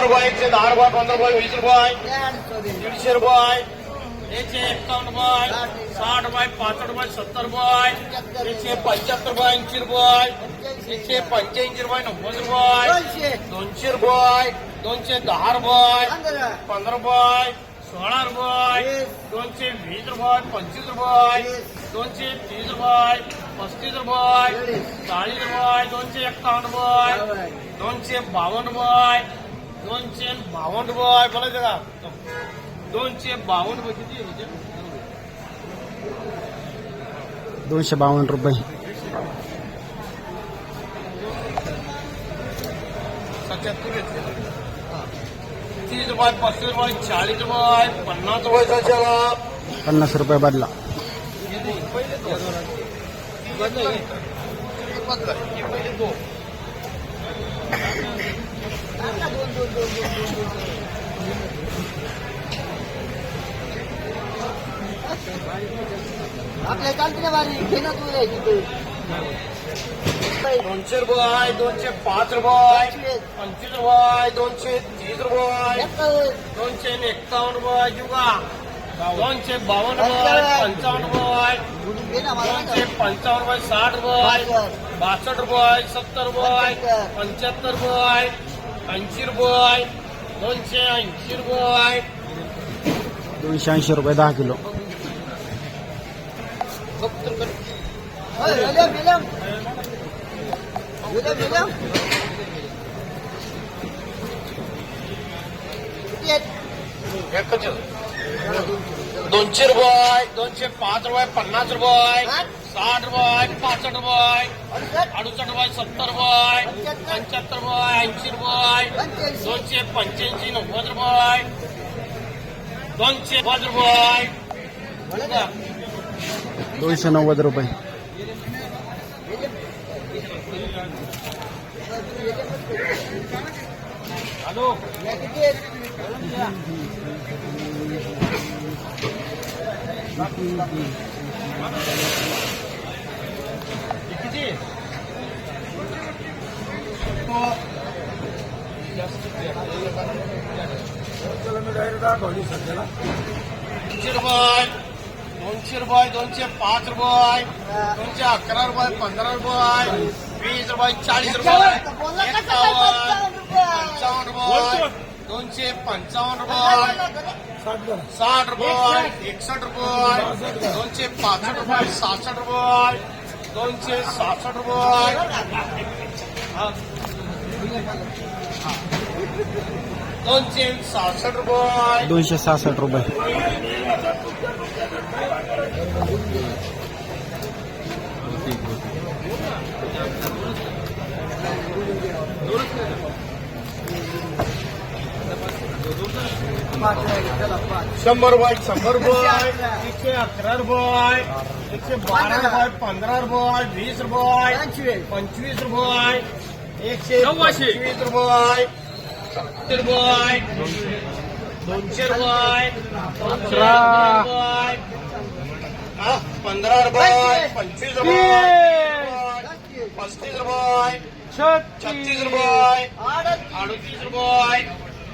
शंभर रुपये एकशे दहा रुपये पंधरा रुपये वीस रुपये दीडशे रुपये एकशे एक्कावन्न रुपये साठ रुपये पासष्ट रुपये सत्तर रुपये एकशे पंच्याहत्तर रुपये ऐंशी रुपये एकशे पंच्याऐंशी रुपये नव्वद रुपये दोनशे रुपये दोनशे दहा रुपये पंधरा रुपये सोळा रुपये दोनशे वीस रुपये पंचवीस रुपये दोनशे तीस रुपये पस्तीस रुपये चाळीस रुपये दोनशे एक्कावन्न रुपये दोनशे बावन्न रुपये दोनशे बावन्न रुपये दोनशे बावन्न रुपये किती दोनशे बावन्न रुपये. सत्याहत्तर घेतले. तीस रुपये पस्तीस रुपये चाळीस रुपये पन्नास रुपये सशाला पन्नास रुपये बदला. आपल्या चालते ना बारी घे ना तू तिथे. दोनशे रुपये दोनशे पाच रुपये पंचवीस रुपये दोनशे तीस रुपये दोनशे एक्कावन्न रुपये जुगा. दोनशे बावन्न रुपये पंचावन्न रुपये दोनशे पंचावन्न रुपये साठ रुपये बासष्ट. रुपये सत्तर रुपये पंच्याहत्तर. रुपये ऐंशी रुपये दोनशे ऐंशी रुपये दोनशे ऐंशी रुपये दहा किलो. एकच दोनशे रुपये दोनशे पाच रुपये पन्नास रुपये साठ रुपये पासष्ट रुपये अडुसष्ट? रुपये सत्तर रुपये पंच्याहत्तर? रुपये ऐंशी रुपये दोनशे पंच्याऐंशी नव्वद रुपये दोनशे पाच रुपये. दोनशे नव्वद रुपये. हॅलो. दोनशे रुपये. दोनशे रुपये दोनशे पाच रुपये. दोनशे अकरा रुपये पंधरा रुपये. वीस रुपये चाळीस रुपये. पंचावन्न रुपये. दोनशे पंचावन्न रुपये. साठ रुपये. एकसठ रुपये. दोनशे पासष्ट रुपये. सहासष्ट रुपये. दोनशे सहासष्ट रुपये. हा. हा. दोनशे सहासष्ट रुपये. दोनशे रुपये. शंभर रुपये शंभर रुपये एकशे अकरा रुपये एकशे बारा रुपये पंधरा रुपये वीस रुपये पंचवीस। रुपये एकशे पंचवीस रुपये सत्तर रुपये दोनशे रुपये. रुपये हा, पंधरा रुपये पंचवीस। रुपये पस्तीस रुपये छत्तीस। रुपये अडतीस। रुपये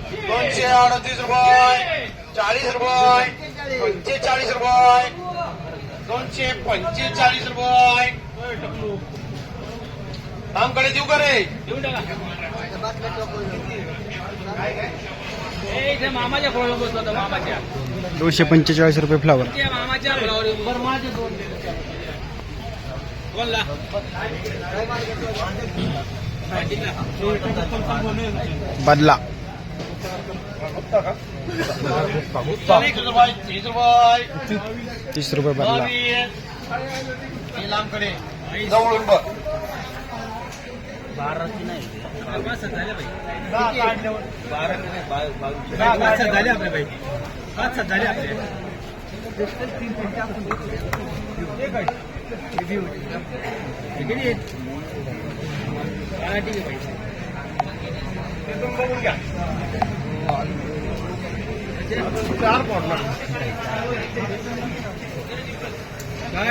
दोनशे अडतीस रुपये, चाळीस रुपये, पंचेचाळीस रुपये, दोनशे पंचेचाळीस रुपये. आमकडे देऊ का रे? दोनशे पंचेचाळीस रुपये फ्लावर बदला. तीस रुपये तीस रुपये तीस रुपये बदला बावीस लांबकडे जवळून बघ पाच सात झाले बाई पाच सात झाले आपले बाई पाच सात झाले आपले हे किती आहेत? हा, ठीक आहे बघून घ्या. चार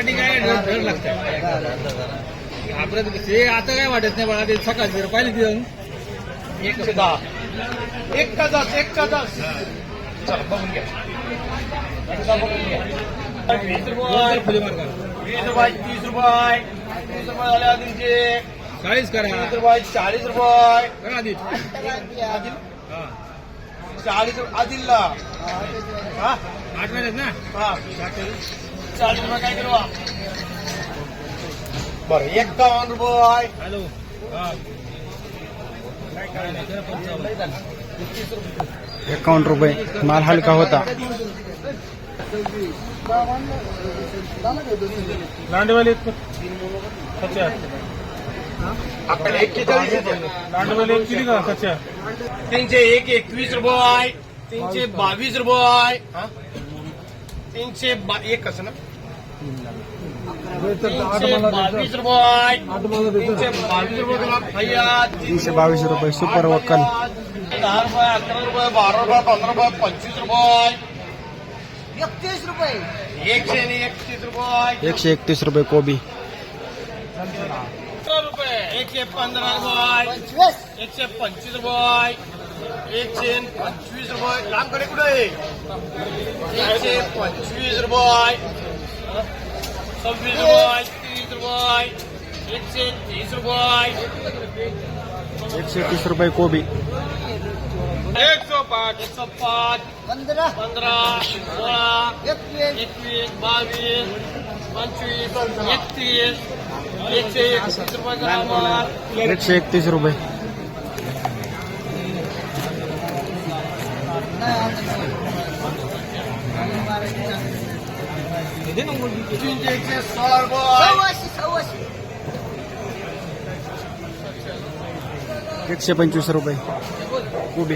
ठीक आहे धड लागतं आपलं ते आता काय वाटत नाही बघा ते सकाळची ती जाऊन एकशे दहा. एक का दस एक का दस चला बघून घ्या. बघून घ्या. वीस रुपये. वीस रुपये तीस रुपये. तीस रुपये झाले आधीचे चाळीस करा. रुपये चाळीस रुपये. करा आधी आदिल हा चाळीस आदिलला हा? आठ महिन्यात ना? हा. चाळीस रुपये काय करू? बरं एक्कावन्न रुपये. हॅलो. हा. एकावन्न रुपये. माल हलका होता. लांडेवाले एक्केचाळीस किती का तीनशे एक एकवीस रुपये तीनशे बावीस रुपये हा? तीनशे एक कसं ना? बावीस रुपये तीनशे बावीस रुपये तीनशे बावीस रुपये सुपर वक्कल। दहा रुपये अकरा रुपये बारा रुपये पंधरा रुपये पंचवीस रुपये एकतीस रुपये एकशे एकतीस रुपये। एकशे एकतीस रुपये कोबी। सत्तर रुपये एकशे पंधरा रुपये एकशे पंचवीस रुपये एकशे पंचवीस रुपये लांबकडे कुठे आहे एकशे पंचवीस रुपये सव्वीस रुपये तीस रुपये एकशे तीस रुपये एकशे तीस रुपये कोबी। एक सौ पाच। एक सौ पाच। पंद्रह। सोळा एकवीस एकवीस बावीस पंचवीस एकतीस एकशे एकतीस रुपये. एकशे एकतीस रुपये तीनशे एकशे सोळा रुपये एकशे पंचवीस रुपये. कोबी